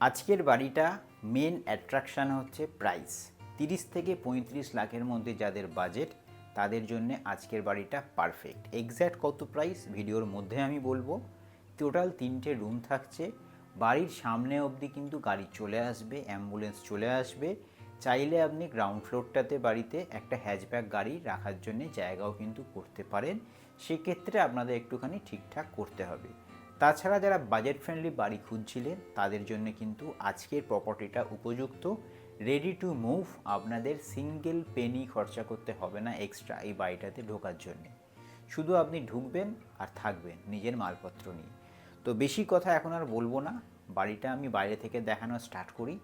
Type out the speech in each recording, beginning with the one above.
আজকের বাড়িটা main attraction হচ্ছে প্রাইস তিরিশ থেকে পঁয়ত্রিশ লাখের মধ্যে যাদের বাজেট তাদের জন্য আজকের বাড়িটা পারফেক্ট এক্স্যাক্ট কত প্রাইস ভিডিওর মধ্যে আমি বলব। টোটাল তিনটে রুম থাকছে। বাড়ির সামনে অবধি কিন্তু গাড়ি চলে আসবে অ্যাম্বুলেন্স চলে আসবে। চাইলে আপনি গ্রাউন্ড ফ্লোরটাতে বাড়িতে একটা হ্যাচব্যাক গাড়ি রাখার জন্য জায়গাও কিন্তু করতে পারেন। সেক্ষেত্রে আপনাদের একটুখানি ঠিকঠাক করতে হবে। তাছাড়া যারা বাজেট ফ্রেন্ডলি বাড়ি খুঁজছিলেন, তাদের জন্য কিন্তু আজকের প্রপার্টিটা উপযুক্ত। রেডি টু মুভ আপনাদের সিঙ্গেল পেনি খরচা করতে হবে না এক্সট্রা এই বাড়িটাতে ঢোকার জন্যে। শুধু আপনি ঢুকবেন আর থাকবেন, নিজের মালপত্র নিয়ে। তো বেশি কথা এখন আর বলব না। বাড়িটা আমি বাইরে থেকে দেখানো স্টার্ট করি।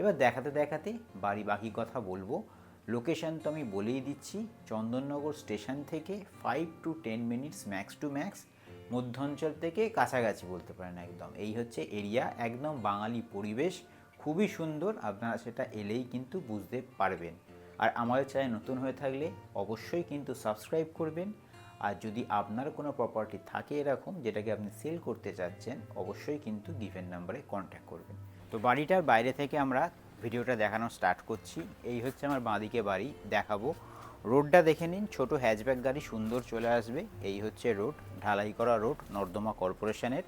এবার দেখাতে দেখাতে বাড়ি বাকি কথা বলব। লোকেশন তো আমি বলেই দিচ্ছি। চন্দননগর স্টেশন থেকে five to ten minutes max to max Madhyanchal থেকে কাছাকাছি বলতে পারেন একদম। এই হচ্ছে এরিয়া, একদম বাঙালি পরিবেশ, খুবই সুন্দর, আপনারা সেটা এলেই কিন্তু বুঝতে পারবেন। আর আমাদের চ্যানেল নতুন হয়ে থাকলে অবশ্যই কিন্তু সাবস্ক্রাইব করবেন। আর যদি আপনার কোনো প্রপার্টি থাকে এরকম, যেটাকে আপনি সেল করতে চাচ্ছেন, অবশ্যই কিন্তু গিভেন নাম্বারে কন্ট্যাক্ট করবেন। তো বাড়িটার বাইরে থেকে আমরা ভিডিওটা দেখানো স্টার্ট করছি। এই হচ্ছে আমার বাঁদিকে বাড়ি, দেখাবো। রোডটা দেখে নিন। ছোট হ্যাচব্যাক গাড়ি সুন্দর চলে আসবে। এই হচ্ছে রোড ঢালাই করা রোড নর্দমা কর্পোরেশনের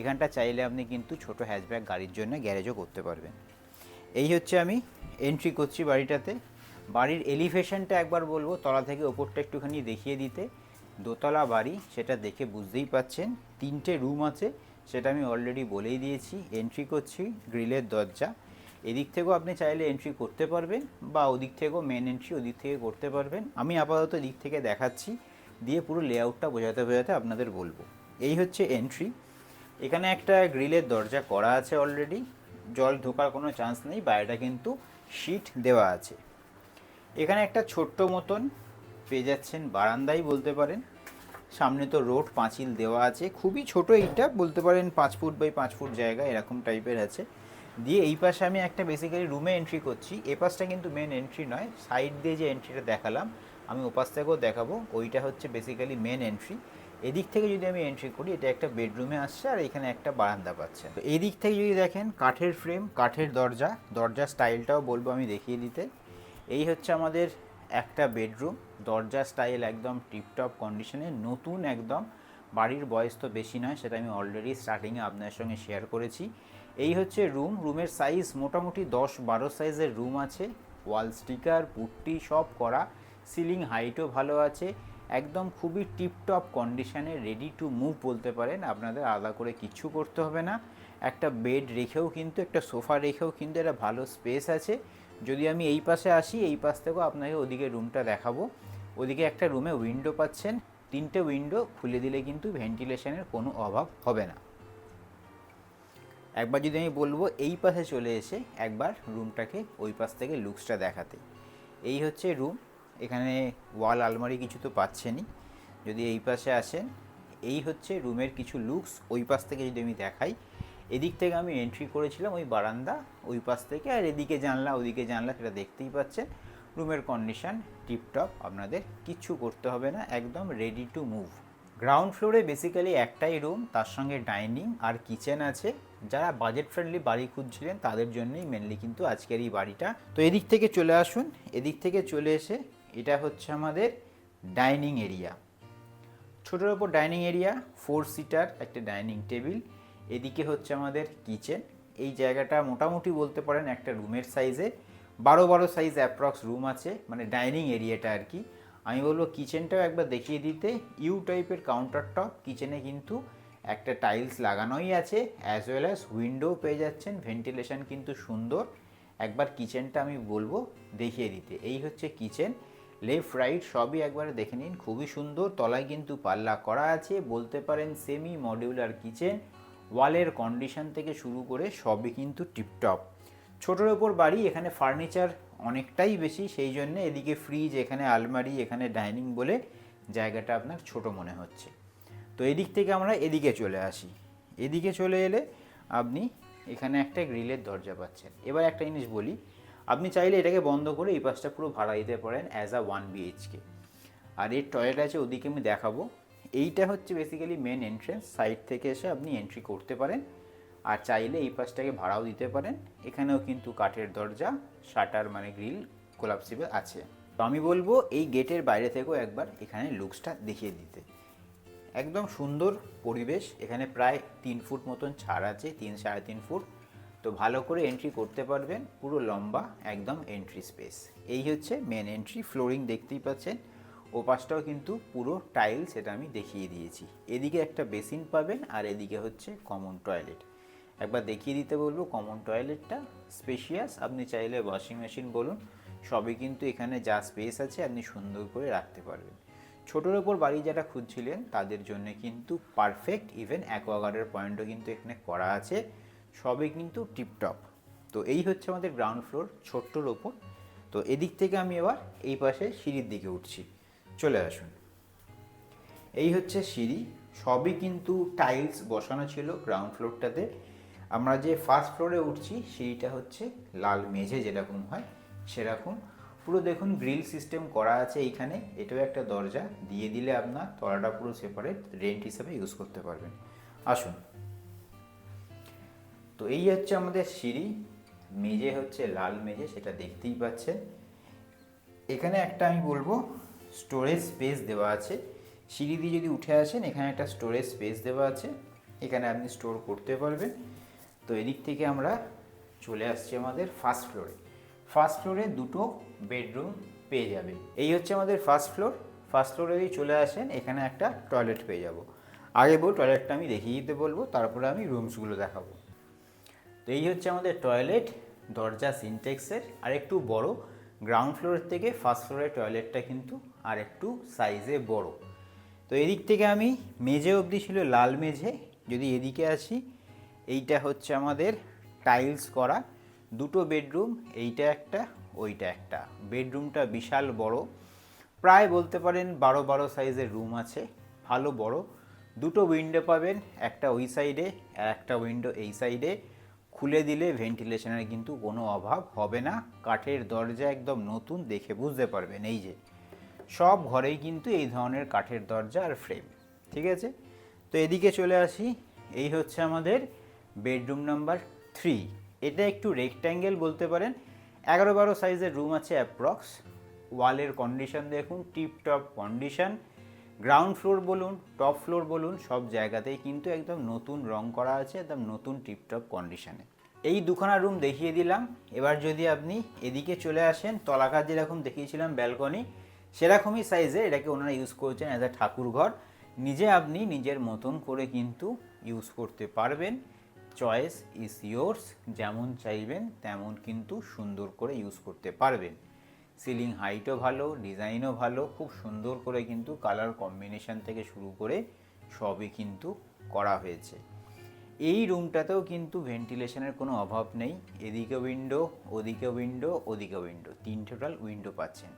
এখানটা চাইলে আপনি কিন্তু ছোট হ্যাচব্যাক গাড়ির জন্য গ্যারেজও করতে পারবেন। এই হচ্ছে আমি এন্ট্রি করছি বাড়িটাতে। বাড়ির এলিভেশনটা একবার বলব, তলা থেকে ওপরটা একটুখানি দেখিয়ে দিতে। দোতলা বাড়ি, সেটা দেখে বুঝতেই পাচ্ছেন। তিনটে রুম আছে, সেটা আমি অলরেডি বলেই দিয়েছি। এন্ট্রি করছি গ্রিলের দরজা। এদিক থেকেও আপনি চাইলে এন্ট্রি করতে পারবেন বা ওদিক থেকেও মেন এন্ট্রি ওদিক থেকে করতে পারবেন। আমি আপাতত দিক থেকে দেখাচ্ছি, দিয়ে পুরো লেআউটটা বোঝাতে বোঝাতে আপনাদের বলব। এই হচ্ছে এন্ট্রি এখানে একটা গ্রিলের দরজা করা আছে অলরেডি জল ঢোকার কোনো চান্স নেই, বাইরেটা কিন্তু শিট দেওয়া আছে। এখানে একটা ছোট্ট মতন পেয়ে যাচ্ছেন বারান্দাই বলতে পারেন। সামনে তো রোড পাঁচিল দেওয়া আছে। খুবই ছোট এইটা, বলতে পারেন পাঁচ ফুট বাই পাঁচ ফুট জায়গা এরকম টাইপের আছে। দিয়ে এই পাশে আমি একটা বেসিক্যালি রুমে এন্ট্রি করছি। এ পাশটা কিন্তু মেন এন্ট্রি নয় সাইড দিয়ে যে এন্ট্রিটা দেখালাম, আমি ওপাশ থেকেও দেখাবো। ওইটা হচ্ছে বেসিক্যালি মেন এন্ট্রি এদিক থেকে যদি আমি এন্ট্রি করি, এটা একটা বেডরুমে আসছে আর এখানে একটা বারান্দা পাচ্ছে। তো এই দিক থেকে যদি দেখেন, কাঠের ফ্রেম কাঠের দরজা, দরজার স্টাইলটাও বলব আমি দেখিয়ে দিতে। এই হচ্ছে আমাদের একটা বেডরুম দরজা স্টাইল একদম টিপটপ কন্ডিশনে নতুন একদম বাড়ির বয়স তো বেশি নয়, সেটা আমি অলরেডি স্টার্টিংয়ে আপনার সঙ্গে শেয়ার করেছি। এই হচ্ছে রুম রুমের সাইজ মোটামুটি দশ বারো সাইজের রুম আছে। ওয়াল স্টিকার পুট্টি সব করা। সিলিং হাইটও ভালো আছে। একদম খুবই টিপটপ কন্ডিশানে রেডি টু মুভ বলতে পারেন। আপনাদের আলাদা করে কিচ্ছু করতে হবে না। একটা বেড রেখেও কিন্তু, একটা সোফা রেখেও কিন্তু একটা ভালো স্পেস আছে। যদি আমি এই পাশে আসি, এই পাশ থেকেও আপনাকে ওদিকে রুমটা দেখাবো। ওদিকে একটা রুমে উইন্ডো পাচ্ছেন। তিনটে উইন্ডো খুলে দিলে কিন্তু ভেন্টিলেশনের কোনো অভাব হবে না। একবার যদি আমি বলব এই পাশে চলে এসে একবার রুমটাকে ওই পাশ থেকে লুকসটা দেখাতে। এই হচ্ছে রুম এখানে ওয়াল আলমারি কিছু তো পাচ্ছেনই। যদি এই পাশে আসেন, এই হচ্ছে রুমের কিছু লুকস ওই পাশ থেকে যদি আমি দেখাই, এদিক থেকে আমি এন্ট্রি করেছিলাম ওই বারান্দা, ওই পাশ থেকে, আর এদিকে জানলা, ওদিকে জানলা, সেটা দেখতেই পাচ্ছেন। রুমের কন্ডিশন টিপটপ আপনাদের কিচ্ছু করতে হবে না, একদম রেডি টু মুভ গ্রাউন্ড ফ্লোরে বেসিক্যালি একটাই রুম তার সঙ্গে ডাইনিং আর কিচেন আছে। যারা বাজেট ফ্রেন্ডলি বাড়ি খুঁজছিলেন, তাদের জন্যই মেনলি কিন্তু আজকের এই বাড়িটা। তো এদিক থেকে চলে আসুন, এদিক থেকে চলে এসে এটা হচ্ছে আমাদের ডাইনিং এরিয়া ছোটোর ওপর ডাইনিং এরিয়া ফোর সিটার একটা ডাইনিং টেবিল এদিকে হচ্ছে আমাদের কিচেন এই জায়গাটা মোটামুটি বলতে পারেন একটা রুমের সাইজে বারো বারো সাইজ অ্যাপ্রক্স রুম আছে মানে ডাইনিং এরিয়াটা আর কি। আমি বলব কিচেনটাও একবার দেখিয়ে দিতে। ইউ টাইপের কাউন্টার টপ কিচেনে কিন্তু একটা টাইলস লাগানোই আছে অ্যাজ ওয়েল অ্যাজ উইন্ডো পেয়ে যাচ্ছেন ভেন্টিলেশন কিন্তু সুন্দর। একবার কিচেনটা আমি বলব দেখিয়ে দিতে। এই হচ্ছে কিচেন লেফট রাইট সবই একবারে দেখে নিন, খুবই সুন্দর। তলায় কিন্তু পাল্লা করা আছে, বলতে পারেন সেমি মডিউলার কিচেন ওয়ালের কন্ডিশন থেকে শুরু করে সবই কিন্তু টিপটপ ছোটোর ওপর বাড়ি, এখানে ফার্নিচার অনেকটাই বেশি, সেই জন্য এদিকে ফ্রিজ এখানে আলমারি, এখানে ডাইনিং বলে জায়গাটা আপনার ছোট মনে হচ্ছে। তো এদিক থেকে আমরা এদিকে চলে আসি। এদিকে চলে এলে আপনি এখানে একটা গ্রিলের দরজা পাচ্ছেন। এবার একটা জিনিস বলি, আপনি চাইলে এটাকে বন্ধ করে এই পাশটা পুরো ভাড়া দিতে পারেন অ্যাজ আ ওয়ান বিএইচকে আর এর টয়লেট আছে, ওদিকে আমি দেখাবো। এইটা হচ্ছে বেসিক্যালি মেন এন্ট্রেন্স সাইড থেকে এসে আপনি এন্ট্রি করতে পারেন। আর চাইলে এই পাশটাকে ভাড়াও দিতে পারেন। এখানেও কিন্তু কাঠের দরজা, শাটার মানে গ্রিল কোলাপসিবল আছে। তো আমি বলব, এই গেটের বাইরে থেকেও একবার এখানে লুকসটা দেখিয়ে দিতে। একদম সুন্দর পরিবেশ। এখানে প্রায় তিন ফুট মতন ছাড় আছে, তিন, সাড়ে তিন ফুট। তো ভালো করে এন্ট্রি করতে পারবেন। পুরো লম্বা একদম এন্ট্রি স্পেস এই হচ্ছে মেন এন্ট্রি ফ্লোরিং দেখতেই পাচ্ছেন। ও পাশটাও কিন্তু পুরো টাইলস সেটা আমি দেখিয়ে দিয়েছি। এদিকে একটা বেসিন পাবেন আর এদিকে হচ্ছে কমন টয়লেট একবার দেখিয়ে দিতে বলব কমন টয়লেটটা স্পেশিয়াস আপনি চাইলে ওয়াশিং মেশিন বলুন, সবই কিন্তু এখানে যা স্পেস আছে আপনি সুন্দর করে রাখতে পারবেন। ছোটোর ওপর বাড়ি যারা খুঁজছিলেন, তাদের জন্য কিন্তু পারফেক্ট ইভেন অ্যাকোয়াগার্ডের পয়েন্টও কিন্তু এখানে করা আছে, সবই কিন্তু টিপটপ তো এই হচ্ছে আমাদের গ্রাউন্ড ফ্লোর ছোট্টর ওপর। তো এদিক থেকে আমি এবার এই পাশে সিঁড়ির দিকে উঠছি। চলে আসুন। এই হচ্ছে সিঁড়ি, সবই কিন্তু টাইলস বসানো ছিল গ্রাউন্ড ফ্লোরটাতে আমরা যে ফার্স্ট ফ্লোরে উঠছি সিঁড়িটা হচ্ছে লাল মেঝে যেরকম হয়, সেরকম। পুরো দেখুন গ্রিল সিস্টেম করা আছে এইখানে, এটাও একটা দরজা, দিয়ে দিলে আপনার তলাটা পুরো সেপারেট রেন্ট হিসাবে ইউজ করতে পারবেন। আসুন। তো এই হচ্ছে আমাদের সিঁড়ি, মেঝে হচ্ছে লাল মেঝে, সেটা দেখতেই পাচ্ছেন। এখানে একটা আমি বলব স্টোরেজ স্পেস দেওয়া আছে। সিঁড়ি দিয়ে যদি উঠে আসেন, এখানে একটা স্টোরেজ স্পেস দেওয়া আছে, এখানে আপনি স্টোর করতে পারবেন। তো এদিক থেকে আমরা চলে আসছি আমাদের ফার্স্ট ফ্লোরে ফার্স্ট ফ্লোরে দুটো বেডরুম পেয়ে যাবে। এই হচ্ছে আমাদের ফার্স্ট ফ্লোর ফার্স্ট ফ্লোরে যদি চলে আসেন, এখানে একটা টয়লেট পেয়ে যাব। আগে বল টয়লেটটা আমি দেখিয়ে দিতে বলব, তারপরে আমি রুমসগুলো দেখাবো। তো এই হচ্ছে আমাদের টয়লেট দরজা সিনটেক্সের আর একটু বড় গ্রাউন্ড ফ্লোরের থেকে ফার্স্ট ফ্লোরের টয়লেটটা কিন্তু আর একটু সাইজে বড়। তো এদিক থেকে আমি মেঝে অবধি ছিল, লাল মেঝে। যদি এদিকে আসি এইটা হচ্ছে আমাদের টাইলস করা। দুটো বেডরুম এইটা একটা, ওইটা একটা। বেডরুমটা বিশাল বড়। প্রায় বলতে পারেন বারো বারো সাইজের রুম আছে। ভালো বড়। দুটো উইন্ডো পাবেন, একটা ওই সাইডে আর একটা উইন্ডো এই সাইডে খুলে দিলে ভেন্টিলেশনের কিন্তু কোনো অভাব হবে না। কাঠের দরজা একদম নতুন, দেখে বুঝতে পারবেন এই যে। সব ঘরেই কিন্তু এই ধরনের কাঠের দরজা আর ফ্রেম ঠিক আছে? তো এদিকে চলে আসি। এই হচ্ছে আমাদের বেডরুম নাম্বার থ্রি। এটা একটু রেক্ট্যাঙ্গেল বলতে পারেন। এগারো বারো সাইজের রুম আছে অ্যাপ্রক্স ওয়ালের কন্ডিশন দেখুন tip top condition ground floor বলুন টপ ফ্লোর বলুন, সব জায়গাতেই কিন্তু একদম নতুন রং করা আছে, একদম নতুন টিপটপ কন্ডিশনে এই দুখানা রুম দেখিয়ে দিলাম। এবার যদি আপনি এদিকে চলে আসেন তলাকার যেরকম দেখিয়েছিলাম ব্যালকনি সেরকমই সাইজে এটাকে ওনারা ইউজ করছেন অ্যাজ এ ঠাকুর ঘর নিজে আপনি নিজের মতন করে কিন্তু ইউজ করতে পারবেন। চয়েস ইজ ইয়োর্স যেমন চাইবেন, তেমন কিন্তু সুন্দর করে ইউজ করতে পারবেন। সিলিং হাইটও ভালো ডিজাইনও ভালো, খুব সুন্দর করে কিন্তু কালার কম্বিনেশন থেকে শুরু করে সবই কিন্তু করা হয়েছে। এই রুমটাতেও কিন্তু ভেন্টিলেশনের কোনো অভাব নেই এদিকে উইন্ডো ওদিকে উইন্ডো ওদিকে উইন্ডো তিন টোটাল উইন্ডো পাচ্ছেন।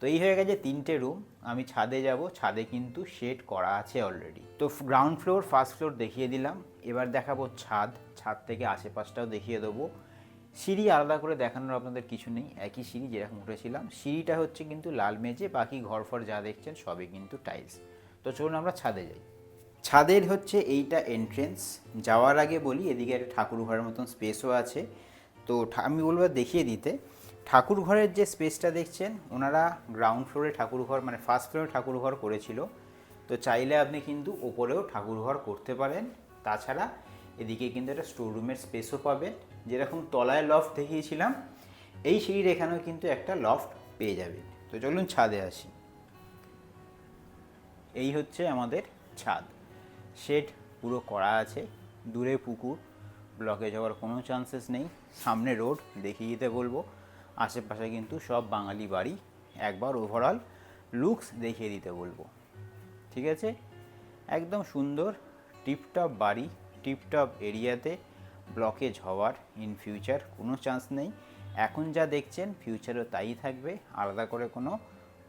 তো এই হয়ে গেছে তিনটে রুম আমি ছাদে যাব, ছাদে কিন্তু শেড করা আছে অলরেডি তো গ্রাউন্ড ফ্লোর ফার্স্ট ফ্লোর দেখিয়ে দিলাম, এবার দেখাবো ছাদ ছাদ থেকে আশেপাশটাও দেখিয়ে দেবো। সিঁড়ি আলাদা করে দেখানোর আপনাদের কিছু নেই, একই সিঁড়ি যেরকম উঠেছিলাম। সিঁড়িটা হচ্ছে কিন্তু লাল মেঝে, বাকি ঘর ফর যা দেখছেন সবই কিন্তু টাইলস তো চলুন আমরা ছাদে যাই। ছাদের হচ্ছে এইটা এন্ট্রেন্স যাওয়ার আগে বলি, এদিকে একটা ঠাকুর ঘরের মতন স্পেসও আছে। তো আমি বলব দেখিয়ে দিতে ঠাকুর ঘরের যে স্পেসটা দেখছেন, ওনারা গ্রাউন্ড ফ্লোরে ঠাকুর ঘর মানে ফার্স্ট ফ্লোরে ঠাকুর ঘর করেছিল। তো চাইলে আপনি কিন্তু ওপরেও ঠাকুর ঘর করতে পারেন। তাছাড়া এদিকে কিন্তু একটা স্টোর রুমের স্পেসও পাবেন। যেরকম তলায় লফট দেখিয়েছিলাম, এই সিঁড়ির এখানেও কিন্তু একটা লফট পেয়ে যাবেন। তো চলুন ছাদে আসি। এই হচ্ছে আমাদের ছাদ। শেড পুরো করা আছে। দূরে পুকুর ব্লকে যাওয়ার কোনো চান্সেস নেই। সামনে রোড দেখিয়ে দিতে বলব। আশেপাশে কিন্তু সব বাঙালি বাড়ি একবার ওভারঅল লুকস দেখিয়ে দিতে বলব। ঠিক আছে? একদম সুন্দর টিপটপ বাড়ি টিপটপ এরিয়াতে ব্লকেজ হওয়ার ইন ফিউচার কোনো চান্স নেই। এখন যা দেখছেন ফিউচারও তাই থাকবে, আলাদা করে কোনো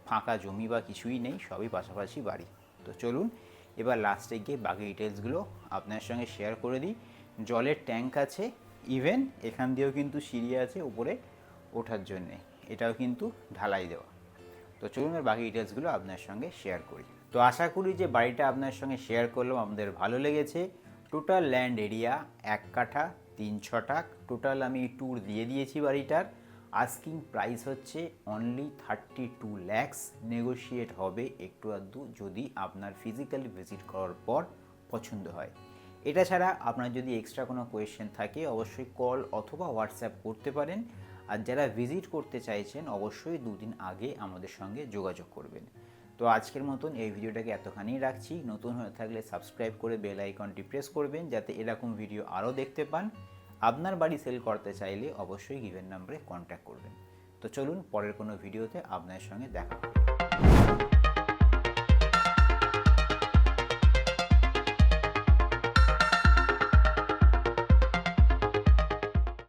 ফাঁকা জমি বা কিছুই নেই, সবই পাশাপাশি বাড়ি। তো চলুন, এবার লাস্টে গিয়ে বাকি ডিটেলসগুলো আপনার সঙ্গে শেয়ার করে দিই। জলের ট্যাঙ্ক আছে ইভেন এখান দিয়েও কিন্তু সিঁড়ি আছে, উপরে ওঠার জন্যে। এটাও কিন্তু ঢালাই দেওয়া। তো চলুন এর বাকি ডিটেলসগুলো আপনার সঙ্গে শেয়ার করি। তো আশা করি যে বাড়িটা আপনার সঙ্গে শেয়ার করলাম, আমাদের ভালো লেগেছে। টোটাল ল্যান্ড এরিয়া এক কাঠা, তিন ছটাক। টোটাল আমি ট্যুর দিয়ে দিয়েছি বাড়িটার। আস্কিং প্রাইস হচ্ছে only thirty two lakhs negotiate হবে একটু আধটু যদি আপনার ফিজিক্যালি ভিজিট করার পর পছন্দ হয়। এটা ছাড়া আপনার যদি এক্সট্রা কোনো কোয়েশ্চেন থাকে, অবশ্যই কল অথবা হোয়াটসঅ্যাপ করতে পারেন। আর যারা ভিজিট করতে চাইছেন, অবশ্যই দুদিন আগে আমাদের সঙ্গে যোগাযোগ করবেন। তো আজকের মতন এই ভিডিওটাকে এতখানি রাখছি। নতুন হয়ে থাকলে সাবস্ক্রাইব করে বেল আইকনটি প্রেস করবেন, যাতে এরকম ভিডিও আরও দেখতে পান। আপনার বাড়ি সেল করতে চাইলে অবশ্যই গিভেন নাম্বারে কন্ট্যাক্ট করবেন। তো চলুন, পরের কোনো ভিডিওতে আপনার সঙ্গে দেখা হবে।